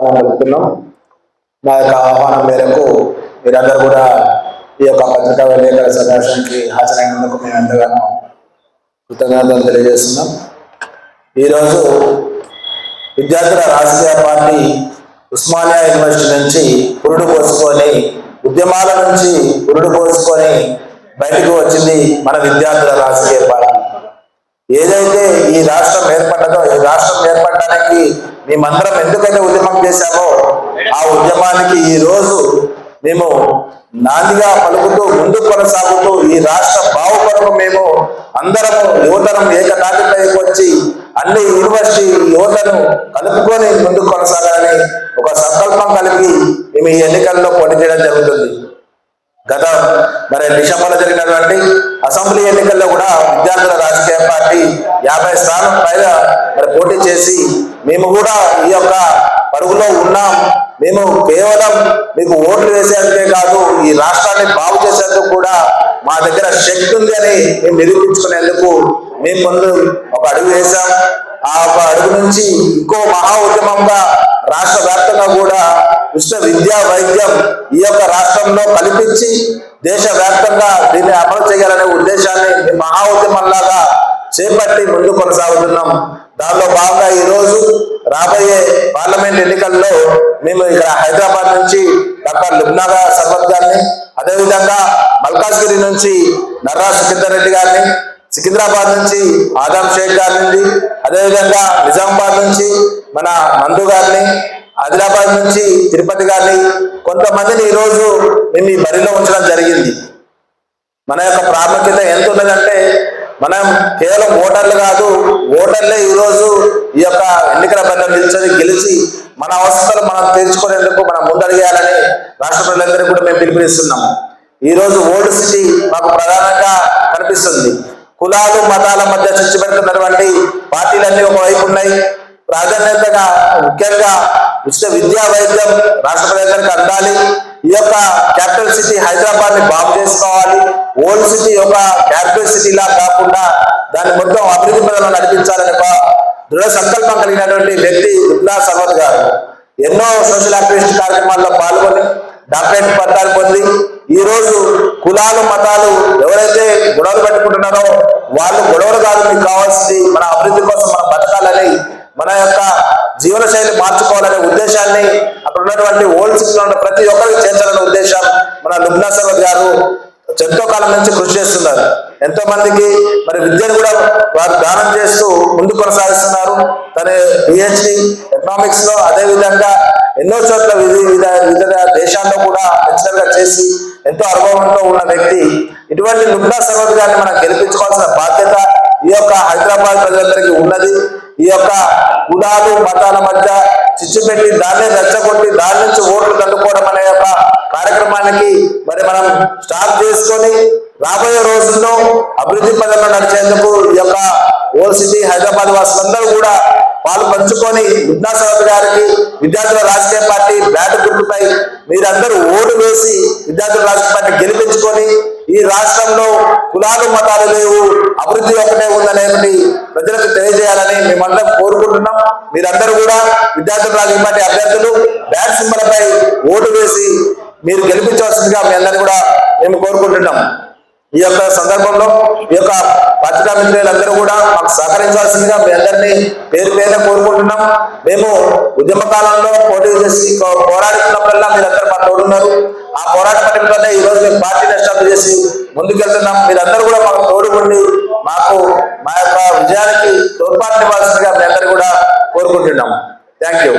ఆహ్వానం వెళ్తున్నాం మా యొక్క ఆహ్వానం మేరకు మీరందరూ కూడా ఈ యొక్క పత్రికా విలేకరుల సమావేశానికి హాజరైనందుకు మేము ఎంతగానో కృతజ్ఞతలు తెలియజేస్తున్నాం. ఈరోజు విద్యార్థుల రాజకీయ పార్టీ ఉస్మానియా యూనివర్సిటీ నుంచి పురుడు పోసుకొని ఉద్యమాల నుంచి పురుడు పోసుకొని బయటకు వచ్చింది మన విద్యార్థుల రాజకీయ పార్టీ. ఏదైతే ఈ రాష్ట్రం ఏర్పడ్డదో ఈ రాష్ట్రం ఏర్పడడానికి మేమందరం ఎందుకైతే ఉద్యమం చేశామో ఆ ఉద్యమానికి ఈ రోజు మేము నాందిగా పలుకుతూ ముందు కొనసాగుతూ ఈ రాష్ట్ర బావు కొరకు మేము అందరము యువతరం ఏకతాటిపైకి వచ్చి అన్ని యూనివర్సిటీ యువతను కలుపుకొని ముందుకు కొనసాగాలని ఒక సంకల్పం కలిగి మేము ఈ ఎన్నికల్లో పోటీ చేయడం జరుగుతుంది. గత మరి డిసెంబర్లో జరిగినటువంటి అసెంబ్లీ ఎన్నికల్లో కూడా విద్యార్థుల రాజకీయ పార్టీ యాభై స్థానం పైన మరి పోటీ చేసి మేము కూడా ఈ యొక్క పరుగులో ఉన్నాం. మేము కేవలం మీకు ఓట్లు వేసేందుకే కాదు ఈ రాష్ట్రాన్ని బాగు చేసేందుకు కూడా మా దగ్గర శక్తి ఉంది అని మేము నిరూపించుకునేందుకు మేము ముందు ఒక అడుగు వేశాం. ఆ ఒక అడుగు నుంచి ఇంకో మహా ఉద్యమంగా రాష్ట్ర వ్యాప్తంగా కూడా విశ్వ విద్యా వైద్యం ఈ యొక్క రాష్ట్రంలో కల్పించి దేశ వ్యాప్తంగా దీన్ని అమలు చేయాలనే ఉద్దేశాన్ని మహా ఉద్యమంలాగా చేపట్టి ముందు కొనసాగుతున్నాం. దానిలో భాగంగా ఈరోజు రాబోయే పార్లమెంట్ ఎన్నికల్లో మేము ఇక్కడ హైదరాబాద్ నుంచి డాక్టర్ లుబ్నాగా సర్వత్ గారిని అదేవిధంగా మల్కాజ్గిరి నుంచి నర్రా సుఖేందర్ రెడ్డి గారిని సికింద్రాబాద్ నుంచి ఆదాం షేక్ గారి నుండి అదేవిధంగా నిజామాబాద్ నుంచి మన మందు గారిని ఆదిలాబాద్ నుంచి తిరుపతి గారిని కొంతమందిని ఈరోజు మేము ఈ బరిలో ఉంచడం జరిగింది. మన యొక్క ప్రాముఖ్యత ఎంత ఉన్నదంటే మనం కేవలం ఓటర్లు కాదు ఓటర్లే ఈరోజు ఈ యొక్క ఎన్నికల బంధం నిలిచి గెలిచి మన అవసరాలు మనం తీర్చుకునేందుకు మనం ముందడిగేయాలని రాష్ట్ర ప్రజలందరికీ కూడా మేము పిలిపిస్తున్నాం ఈరోజు ఓటు ఓల్డ్ సిటీ మాకు ప్రధానంగా కనిపిస్తుంది. కులాలు మతాల మధ్య చిచ్చుపెడుతున్నటువంటి పార్టీలన్నీ ఒకవైపు ఉన్నాయి. ప్రాధాన్యతగా ముఖ్యంగా ఉచిత విద్యా వైద్యం రాష్ట్ర ప్రజలకు అందాలి. ఈ యొక్క క్యాపిటల్ సిటీ హైదరాబాద్ని బాగు చేసుకోవాలి. ఓల్డ్ సిటీ యొక్క క్యాపిటల్ సిటీ లా కాకుండా దాన్ని మొత్తం అభివృద్ధి పదంలో నడిపించాలని ఒక దృఢ సంకల్పం కలిగినటువంటి వ్యక్తి రుద్నా సర్వత్ గారు. ఎన్నో సోషల్ యాక్టివిస్ట్ కార్యక్రమాల్లో పాల్గొని డాక్టరేట్ పట్టాలు పొంది ఈ రోజు కులాలు మతాలు ఎవరైతే గొడవలు పెట్టుకుంటున్నారో వాళ్ళు గొడవలు కాదు మీకు కావాల్సింది మన అభివృద్ధి కోసం మనం బతకాలని మన యొక్క జీవన శైలి మార్చుకోవాలనే ఉద్దేశాన్ని అక్కడ ఉన్నటువంటి ఓల్డ్ సిటీలో ఉన్న ప్రతి ఒక్కరికి చేర్చాలనే ఉద్దేశం మన లుబ్నా సర్వద్ గారు ఎంతో కాలం నుంచి కృషి చేస్తున్నారు. ఎంతో మందికి మరి విద్యను కూడా వారు దానం చేస్తూ ముందు కొనసాగిస్తున్నారు. తన పిహెచ్డి ఎకనామిక్స్లో అదే విధంగా ఎన్నో చోట్ల వివిధ వివిధ దేశాల్లో కూడా లెక్చరర్గా చేసి ఎంతో అనుభవంతో ఉన్న వ్యక్తి ఇటువంటి లుబ్నా సర్వద్ గారిని మనం గెలిపించుకోవాల్సిన బాధ్యత ఈ యొక్క హైదరాబాద్ ప్రజలందరికీ ఉన్నది. ఈ యొక్క కులాలు మతాల మధ్య చిచ్చు పెట్టి దాన్ని రెచ్చగొట్టి దాని నుంచి ఓట్లు కట్టుకోవడం అనే యొక్క కార్యక్రమానికి మరి మనం స్టార్ట్ చేసుకొని రాబోయే రోజుల్లో అభివృద్ధి పదంలో నడిచేందుకు ఈ యొక్క ఓల్ సిటీ హైదరాబాద్ వాసులందరూ కూడా పాలు పంచుకొని విజ్ఞా సరత్ గారికి విద్యార్థుల రాజకీయ పార్టీ బ్యాట్ గుర్తుపై మీరందరూ ఓటు వేసి విద్యార్థుల రాజకీయ పార్టీ గెలిపించుకొని ఈ రాష్ట్రంలో కులాలు మతాలు లేవు. అభివృద్ధి ఒకటే ఉందనేది ప్రజలకు తెలియజేయాలని మేమందరం కోరుకుంటున్నాం. మీరందరూ కూడా విద్యార్థులు రాజకీయ అభ్యర్థులు బ్యాట్ సింబలపై ఓటు వేసి మీరు గెలిపించవలసిందిగా మీ అందరినీ కూడా మేము కోరుకుంటున్నాం. ఈ యొక్క సందర్భంలో ఈ యొక్క పత్రికా మిత్రులందరూ కూడా మాకు సహకరించాల్సిందిగా మీ అందరినీ పేరు పేరున కోరుకుంటున్నాం. మేము ఉద్యమ కాలంలో పోటీ చేసి పోరాడుతున్నప్పుడల్లా మీరందరూ మా తోడున్నారు. ఆ పోరాట పట్టికలోనే ఈ రోజు మేము పార్టీని ఎస్టాబ్లిష్ చేసి ముందుకెళ్తున్నాం. మీరందరూ కూడా మాకు తోడుకుండి మాకు మా యొక్క విజయానికి తోడ్పాటు ఇవ్వాల్సిందిగా మీ అందరూ కూడా కోరుకుంటున్నాం థ్యాంక్ యూ